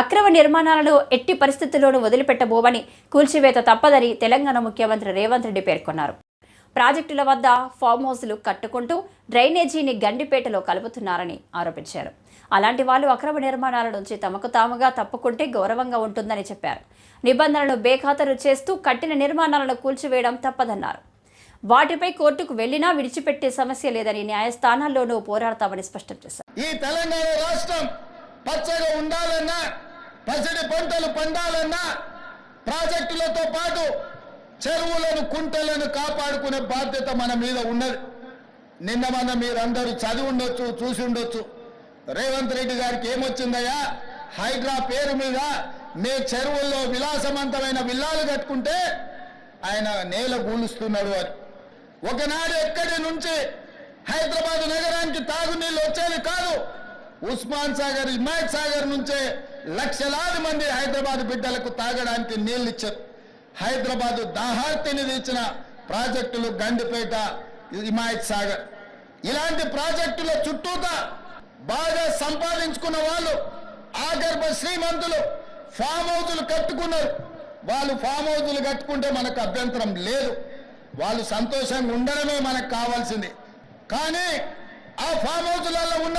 అక్రమ నిర్మాణాలను ఎట్టి పరిస్థితుల్లోనూ వదిలిపెట్టబోమని కూల్చివేత తప్పదని తెలంగాణ ముఖ్యమంత్రి రేవంత్ రెడ్డి పేర్కొన్నారు. ప్రాజెక్టుల వద్ద ఫామ్ హౌస్లు కట్టుకుంటూ డ్రైనేజీని గండిపేటలో కలుపుతున్నారని ఆరోపించారు. అలాంటి వాళ్ళు అక్రమ నిర్మాణాల నుంచి తమకు తాముగా తప్పుకుంటే గౌరవంగా ఉంటుందని చెప్పారు. నిబంధనలను బేఖాతరు చేస్తూ కట్టిన నిర్మాణాలను కూల్చివేయడం తప్పదన్నారు. వాటిపై కోర్టుకు వెళ్ళినా విడిచిపెట్టే సమస్య లేదని న్యాయస్థానాల్లోనూ పోరాడతామని స్పష్టం చేశారు. ఈ తెలంగాణ రాష్ట్రం పచ్చగా ఉండాలన్నా పసిడి పంటలు పండాలన్నా ప్రాజెక్టులతో పాటు చెరువులను కుంటలను కాపాడుకునే బాధ్యత మన మీద ఉన్నది. నిన్న మన మీరందరూ చదివి ఉండొచ్చు చూసి ఉండొచ్చు. రేవంత్ రెడ్డి గారికి ఏమొచ్చిందయ్యా? హైడ్రా పేరు మీద మీ చెరువుల్లో విలాసవంతమైన విల్లాలు కట్టుకుంటే ఆయన నేల గూలుస్తున్నాడు అని. ఒకనాడు ఎక్కడి నుంచి హైదరాబాద్ నగరానికి తాగునీళ్ళు వచ్చేది కాదు. ఉస్మాన్ సాగర్ హిమాయత్ సాగర్ నుంచే లక్షలాది మంది హైదరాబాద్ బిడ్డలకు తాగడానికి నీళ్ళు ఇచ్చారు. హైదరాబాద్ దాహార్తిని తీర్చిన ప్రాజెక్టులు గండిపేట హిమాయత్ సాగర్. ఇలాంటి ప్రాజెక్టుల చుట్టూతా బాగా సంపాదించుకున్న వాళ్ళు ఆగర్భ శ్రీమంతులు ఫామ్ హౌజులు కట్టుకున్నారు. వాళ్ళు ఫామ్ హౌజులు కట్టుకుంటే మనకు అభ్యంతరం లేదు. వాళ్ళు సంతోషంగా ఉండడమే మనకు కావాల్సింది. కానీ ఆ ఫామ్ హౌజులలో ఉన్న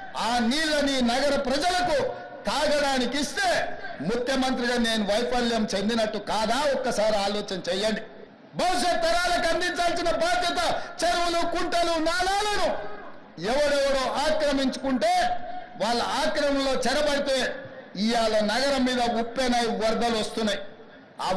ఆ నీళ్ళని నగర ప్రజలకు తాగడానికి ఇస్తే ముఖ్యమంత్రిగా నేను వైఫల్యం చెందినట్టు కాదా? ఒక్కసారి ఆలోచన చెయ్యండి. భవిష్యత్ తరాలకు అందించాల్సిన బాధ్యత చెరువులు కుంటలు నాలాలను ఎవడెవడో ఆక్రమించుకుంటే వాళ్ళ ఆక్రమణలో చెరబడితే ఇవాళ నగరం మీద ఉప్పెనై వరదలు వస్తున్నాయి. ఆ